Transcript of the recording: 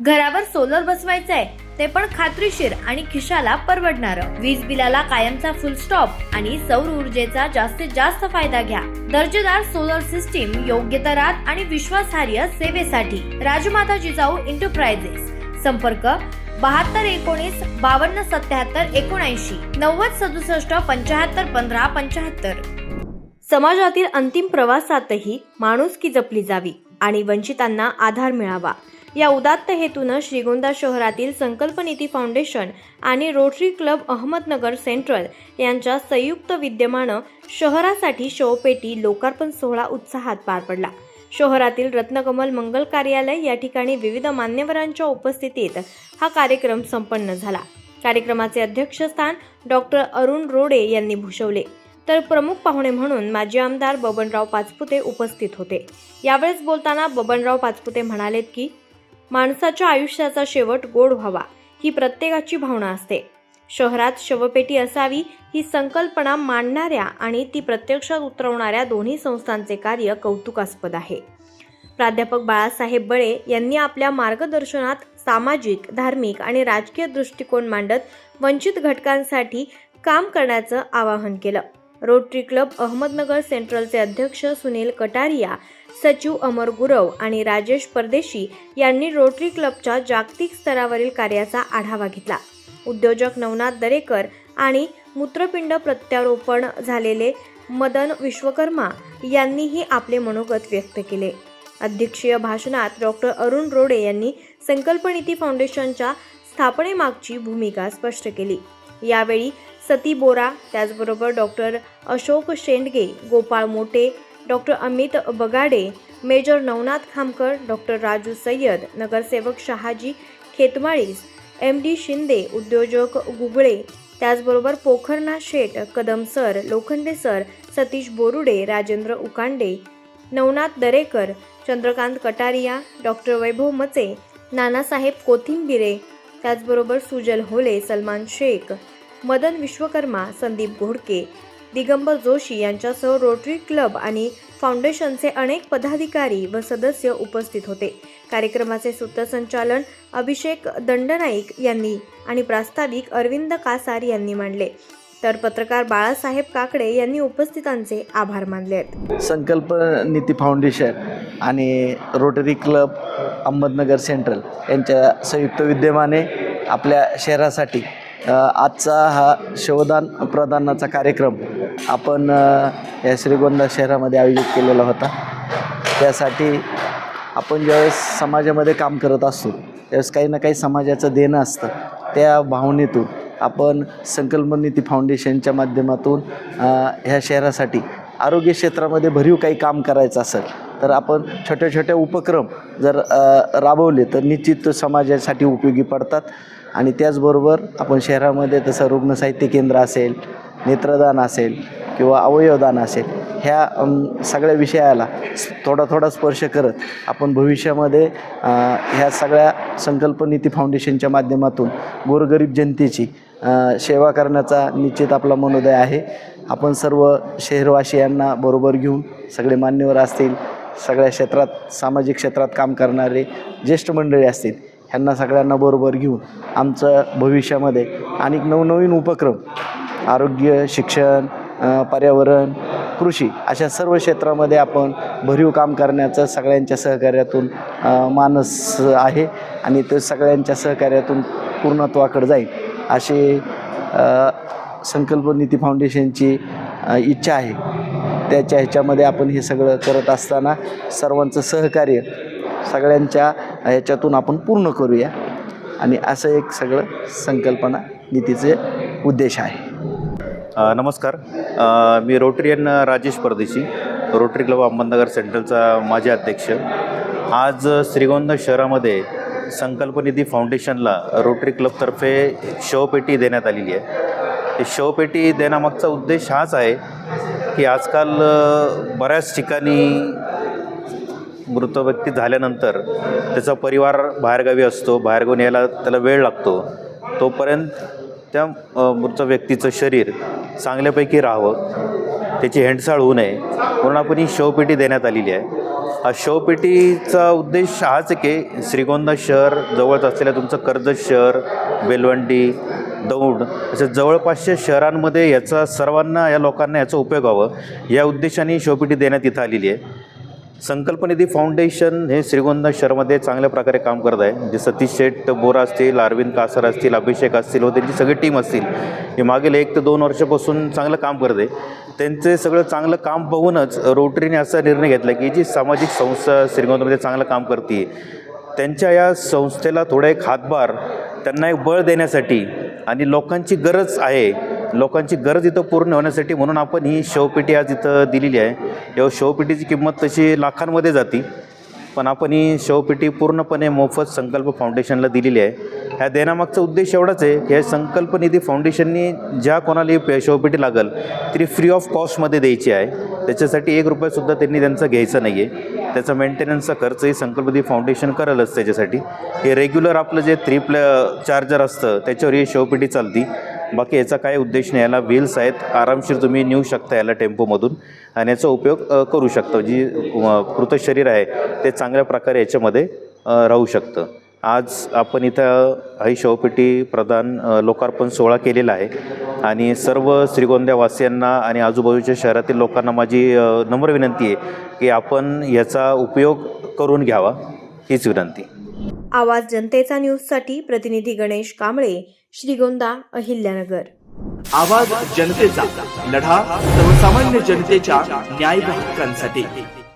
घरावर सोलर बसवायचंय ते पण खात्रीशीर आणि खिशाला परवडणार. वीज बिलाला कायमचा फुल स्टॉप आणि सौर ऊर्जेचा जास्तीत जास्त फायदा घ्या. दर्जेदार सोलर सिस्टीम योग्य दरात आणि विश्वासार्ह सेवेसाठी. राजमाता जिजाऊ एंटरप्राइजेस संपर्क बहात्तर एकोणीस बावन्न सत्याहत्तर एकोणऐंशी. नव्वद सदुसष्ट पंचाहत्तर पंधरा पंचाहत्तर समाजातील अंतिम प्रवासातही माणुसकी जपली जावी आणि वंचितांना आधार मिळावा. या उदात्त हेतूनं श्रीगोंदा शहरातील संकल्पनिती फाउंडेशन आणि रोटरी क्लब अहमदनगर सेंट्रल यांच्या संयुक्त विद्यमानं शहरासाठी शवपेटी लोकार्पण सोहळा उत्साहात पार पडला. शहरातील रत्नकमल मंगल कार्यालय या ठिकाणी विविध मान्यवरांच्या उपस्थितीत हा कार्यक्रम संपन्न झाला. कार्यक्रमाचे अध्यक्षस्थान डॉक्टर अरुण रोडे यांनी भूषवले. तर प्रमुख पाहुणे म्हणून माजी आमदार बबनराव पाचपुते उपस्थित होते. यावेळेस बोलताना बबनराव पाचपुते म्हणालेत की माणसाच्या आयुष्याचा शेवट गोड व्हावा ही प्रत्येकाची भावना असते. शहरात शवपेटी असावी ही संकल्पना मांडणाऱ्या आणि ती प्रत्यक्षात उतरवणाऱ्या दोन्ही संस्थांचे कार्य कौतुकास्पद आहे. प्राध्यापक बाळासाहेब बळे यांनी आपल्या मार्गदर्शनात सामाजिक धार्मिक आणि राजकीय दृष्टिकोन मांडत वंचित घटकांसाठी काम करण्याचं आवाहन केलं. रोटरी क्लब अहमदनगर सेंट्रलचे अध्यक्ष सुनील कटारिया सचिव अमर गुरव आणि राजेश परदेशी यांनी रोटरी क्लबच्या जागतिक स्तरावरील कार्याचा आढावा घेतला. उद्योजक नवनाथ दरेकर आणि मूत्रपिंड प्रत्यारोपण झालेले मदन विश्वकर्मा यांनीही आपले मनोगत व्यक्त केले. अध्यक्षीय भाषणात डॉक्टर अरुण रोडे यांनी संकल्पनीती फाउंडेशनच्या स्थापनेमागची भूमिका स्पष्ट केली. यावेळी सती बोरा त्याचबरोबर doctor Ashok Shendge Gopal Mote doctor Amit Bagade major Navnath Khamkar doctor Raju Sayyad नगरसेवक शहाजी खेतमाळीस एम डी शिंदे उद्योजक गुगळे त्याचबरोबर Pokharnath Sheth Kadam sir Lokhande sir Satish Borude Rajendra Ukande Navnath Darekar Chandrakant Kataria doctor Vaibhav Mache Nanasaheb Kothimbire त्याचबरोबर सुजल होले सलमान शेख मदन विश्वकर्मा संदीप घोडके दिगंबर जोशी यांच्यासह rotary club आणि फाउंडेशनचे अनेक पदाधिकारी व सदस्य उपस्थित होते. कार्यक्रमाचे सूत्रसंचालन अभिषेक दंडनाईक यांनी आणि प्रास्ताविक अरविंद कासार यांनी मांडले. तर पत्रकार बाळासाहेब काकडे यांनी उपस्थितांचे आभार मानले आहेत. संकल्प नीती फाउंडेशन आणि रोटरी क्लब अहमदनगर सेंट्रल यांच्या संयुक्त विद्यमाने आपल्या शहरासाठी आजचा हा शवदान प्रदानाचा कार्यक्रम आपण या श्रीगोंदा शहरामध्ये आयोजित केलेला होता. त्यासाठी आपण ज्यावेळेस समाजामध्ये काम करत असतो त्यावेळेस काही ना काही समाजाचं देणं असतं. त्या भावनेतून आपण संकल्पनीती फाउंडेशनच्या माध्यमातून ह्या शहरासाठी आरोग्य क्षेत्रामध्ये भरीव काही काम करायचं असेल तर आपण छोट्या छोट्या उपक्रम जर राबवले तर निश्चित समाजासाठी उपयोगी पडतात. आणि त्याचबरोबर आपण शहरामध्ये तसं रुग्ण साहित्य केंद्र असेल नेत्रदान असेल किंवा अवयवदान असेल ह्या सगळ्या विषयाला थोडा थोडा स्पर्श करत आपण भविष्यामध्ये ह्या सगळ्या संकल्पनीती फाउंडेशनच्या माध्यमातून गोरगरीब जनतेची सेवा करण्याचा निश्चित आपला मनोदय आहे. आपण सर्व शहरवासियांना बरोबर घेऊन सगळे मान्यवर असतील सगळ्या क्षेत्रात सामाजिक क्षेत्रात काम करणारे ज्येष्ठ मंडळी असतील ह्यांना सगळ्यांना बरोबर घेऊन आमचं भविष्यामध्ये अनेक नवनवीन उपक्रम आरोग्य शिक्षण पर्यावरण कृषी अशा सर्व क्षेत्रामध्ये आपण भरीव काम करण्याचं सगळ्यांच्या सहकार्यातून मानस आहे आणि ते सगळ्यांच्या सहकार्यातून पूर्णत्वाकडे जाईल अशी संकल्प नीती फाउंडेशनची इच्छा आहे. त्याच्या ह्याच्यामध्ये आपण हे सगळं करत असताना सर्वांचं सहकार्य सगळ्यांच्या ह्याच्यातून आपण पूर्ण करूया. आणि असं एक सगळं संकल्पना नीतीचे उद्देश आहे. नमस्कार. मी रोटरियन राजेश परदेशी रोटरी क्लब अहमदनगर सेंट्रलचा माजी अध्यक्ष. आज श्रीगोंदा शहरामध्ये संकल्पनिधी फाउंडेशनला रोटरी क्लबतर्फे शवपेटी देण्यात आलेली आहे. शवपेटी देण्यामागचा उद्देश हाच आहे की आजकाल बऱ्याच ठिकाणी मृत व्यक्ती झाल्यानंतर त्याचा परिवार बाहेरगावी असतो. बाहेरगावून यायला त्याला वेळ लागतो. तोपर्यंत त्या मृत व्यक्तीचं शरीर चांगल्यापैकी राहावं. त्याची हेंडसाळ होऊ नये. म्हणून आपण ही शवपेटी देण्यात आलेली आहे. हा शवपेटीचा उद्देश हाच आहे की श्रीगोंदा शहर जवळच असलेल्या तुमचं कर्जत शहर बेलवंडी दौंड अशा जवळपासच्या शहरांमध्ये याचा सर्वांना या लोकांना याचा उपयोग व्हावं. या उद्देशाने शवपेटी देण्यात इथं आलेली आहे. संकल्पनिधी फाउंडेशन हे श्रीगोंदा शहरामध्ये चांगल्या प्रकारे काम करत आहे. जे सतीश शेठ बोरा असतील अरविंद कासर असतील अभिषेक असतील व त्यांची सगळी टीम असतील हे मागील एक ते दोन वर्षापासून चांगलं काम करते त्यांचे सगळं चांगलं काम बघूनच रोटरीने असा निर्णय घेतला की जी सामाजिक संस्था श्रीगोंदामध्ये चांगलं काम करते त्यांच्या या संस्थेला थोडा एक हातभार त्यांना एक बळ देण्यासाठी आणि लोकांची गरज आहे लोकांची गरज इथं पूर्ण होण्यासाठी म्हणून आपण ही शवपेटी आज इथं दिलेली आहे. या शवपेटीची किंमत तशी लाखांमध्ये जाती. पण आपण ही शवपेटी पूर्णपणे मोफत संकल्प फाउंडेशनला दिलेली आहे. ह्या देण्यामागचा उद्देश एवढाच आहे की या संकल्प निधी फाउंडेशननी ज्या कोणाला ही पे- शवपेटी लागेल तरी फ्री ऑफ कॉस्टमध्ये द्यायची आहे. त्याच्यासाठी एक रुपयासुद्धा त्यांनी त्यांचा घ्यायचा नाही आहे त्याचा मेंटेनन्सचा खर्चही संकल्प निधी फाउंडेशन करेलच त्याच्यासाठी. हे रेग्युलर आपलं जे थ्री प्ल चार्जर असतं त्याच्यावर ही शवपेटी चालती. बाकी याचा काही उद्देश नाही. याला व्हील्स आहेत. आरामशीर तुम्ही नेऊ शकता याला टेम्पोमधून. आणि याचा उपयोग करू शकता. जी अ, मृत शरीर आहे ते चांगल्या प्रकारे याच्यामध्ये राहू शकतं. आज आपण इथं ही शवपेटी प्रदान लोकार्पण सोहळा केलेला आहे. आणि सर्व श्रीगोंद्यावासियांना आणि आजूबाजूच्या शहरातील लोकांना माझी नम्र विनंती आहे की आपण याचा उपयोग करून घ्यावा. हीच विनंती. आवाज जनतेचा न्यूजसाठी प्रतिनिधी गणेश कांबळे श्रीगोंदा अहिल्यानगर. आवाज जनतेचा लढा सर्वसामान्य जनतेच्या न्याय हक्कांसाठी